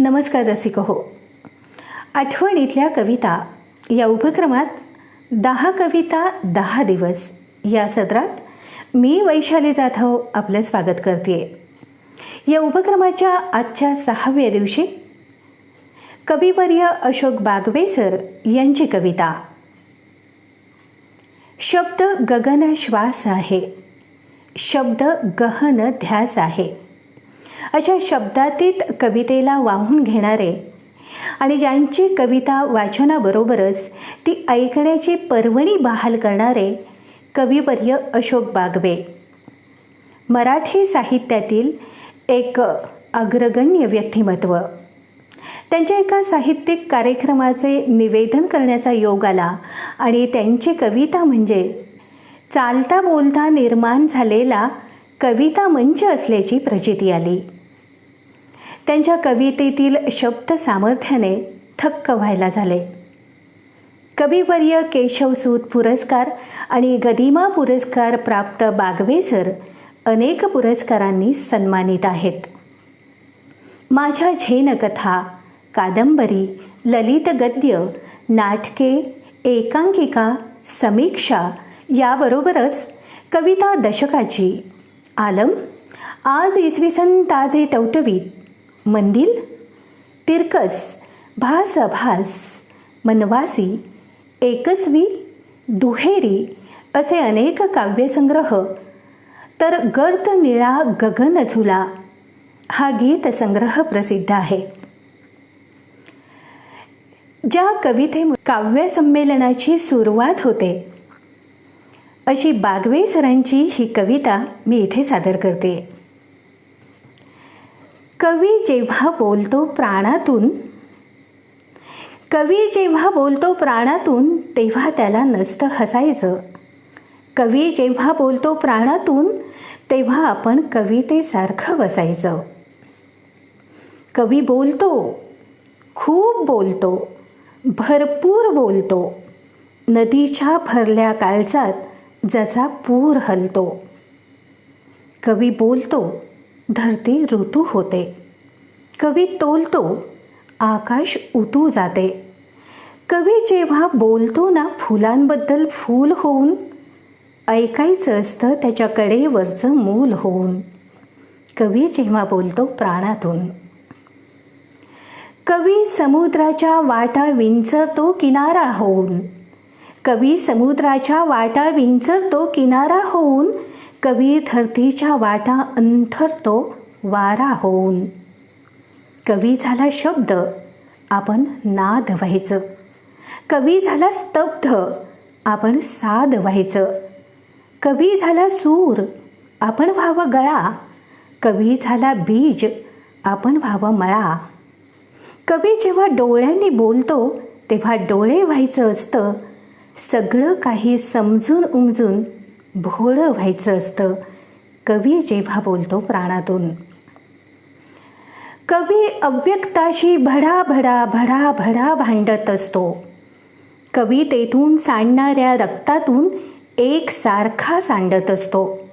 नमस्कार रसिक हो आठवणीतल्या कविता या उपक्रमात दहा कविता दहा दिवस या सत्रात मी वैशाली जाधव आपलं स्वागत करते. या उपक्रमाच्या आजच्या सहाव्या दिवशी कविवर्य अशोक बागवे सर यांची कविता. शब्द गगन श्वास आहे. शब्द गहन ध्यास आहे. अशा शब्दातीत कवितेला वाहून घेणारे. आणि ज्यांची कविता वाचनाबरोबरच ती ऐकण्याची पर्वणी बहाल करणारे कविवर्य अशोक बागवे. मराठी साहित्यातील एक अग्रगण्य व्यक्तिमत्व. त्यांच्या एका साहित्यिक कार्यक्रमाचे निवेदन करण्याचा योग आला आणि त्यांची कविता म्हणजे चालता बोलता निर्माण झालेला कविता मंच असल्याची प्रचिती आली. त्यांच्या कवितेतील शब्द सामर्थ्याने थक्क व्हायला झाले. कविवर्य केशवसूत पुरस्कार आणि गदिमा पुरस्कार प्राप्त बागवे सर अनेक पुरस्कारांनी सन्मानित आहेत. माझ्या झेनकथा कादंबरी ललित गद्य नाटके एकांकिका समीक्षा याबरोबरच कविता दशकाची आलम आज इसवी सन ताजे टवटवीत मंदिल तिरकस भास अभास मनवासी एकस्वी दुहेरी असे अनेक काव्यसंग्रह. तर गर्द निळा गगन झुला हा गीतसंग्रह प्रसिद्ध आहे. ज्या कविते काव्य संमेलनाची सुरुवात होते अशी बागवे सरांची ही कविता मी इथे सादर करते. कवी जेव्हा बोलतो प्राणातून कवी जेव्हा बोलतो प्राणातून तेव्हा त्याला नसतं हसायचं. कवी जेव्हा बोलतो प्राणातून तेव्हा आपण कवितेसारखं बसायचं कवी बोलतो खूप बोलतो भरपूर बोलतो. नदीच्या भरल्या काळजात जसा पूर हलतो. कवी बोलतो धरती ऋतू होते. कवी तोलतो आकाश उतू जाते. कवी जेव्हा बोलतो ना फुलांबद्दल फूल होऊन ऐकायचं असतं त्याच्या कडेवरचं मूल होऊन. कवी जेव्हा बोलतो प्राणातून. कवी समुद्राच्या वाटा विंचरतो किनारा होऊन. कवी समुद्राच्या वाटा विंचरतो किनारा होऊन कवी धरतीच्या वाटा अंथरतो वारा होऊन. कवी झाला शब्द आपण नाद व्हायचं. कवी झाला स्तब्ध आपण साद व्हायचं. कवी झाला सूर आपण व्हावं गळा. कवी झाला बीज आपण व्हावं मळा. कवी जेव्हा डोळ्यांनी बोलतो तेव्हा डोळे व्हायचं असतं. सगळं काही समजून उमजून भोळं व्हायचं असतं. कवी जेव्हा बोलतो प्राणातून. कवी अव्यक्ताशी भडा भडा भडा भडा भांडत असतो. कवितेतून सांडणाऱ्या रक्तातून एक सारखा सांडत असतो.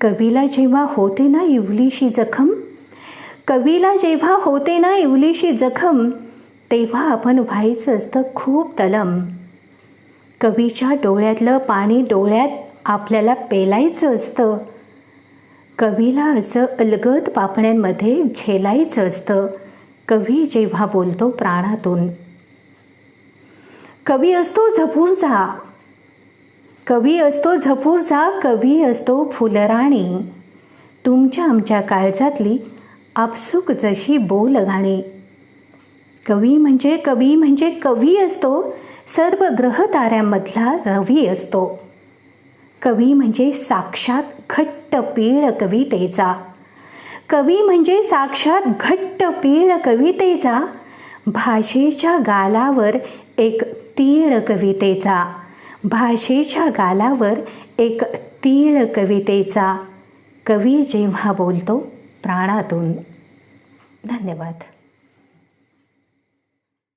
कवीला जेव्हा होते ना इवलीशी जखम कवीला जेव्हा होते ना इवलीशी जखम तेव्हा आपण व्हायचं असतं खूप तलम. कवीच्या डोळ्यातलं पाणी डोळ्यात आपल्याला पेलायचं असतं. कवीला असं अलगद पापण्यांमध्ये झेलायचं असतं. कवी जेव्हा बोलतो प्राणातून. कवी असतो झपूरचा कवी असतो झपूरचा कवी असतो फुलराणी. तुमच्या आमच्या काळजातली आपसुक जशी बोल गाणी कवी म्हणजे कवी म्हणजे कवी असतो सर्व ग्रह ताऱ्यांमधला रवी असतो. कवी म्हणजे साक्षात घट्ट पीळ कवितेचा. कवी म्हणजे साक्षात घट्ट पीळ कवितेचा. भाषेच्या गालावर एक तीळ कवितेचा. भाषेच्या गालावर एक तीळ कवितेचा. कवी जेव्हा बोलतो प्राणातून. धन्यवाद.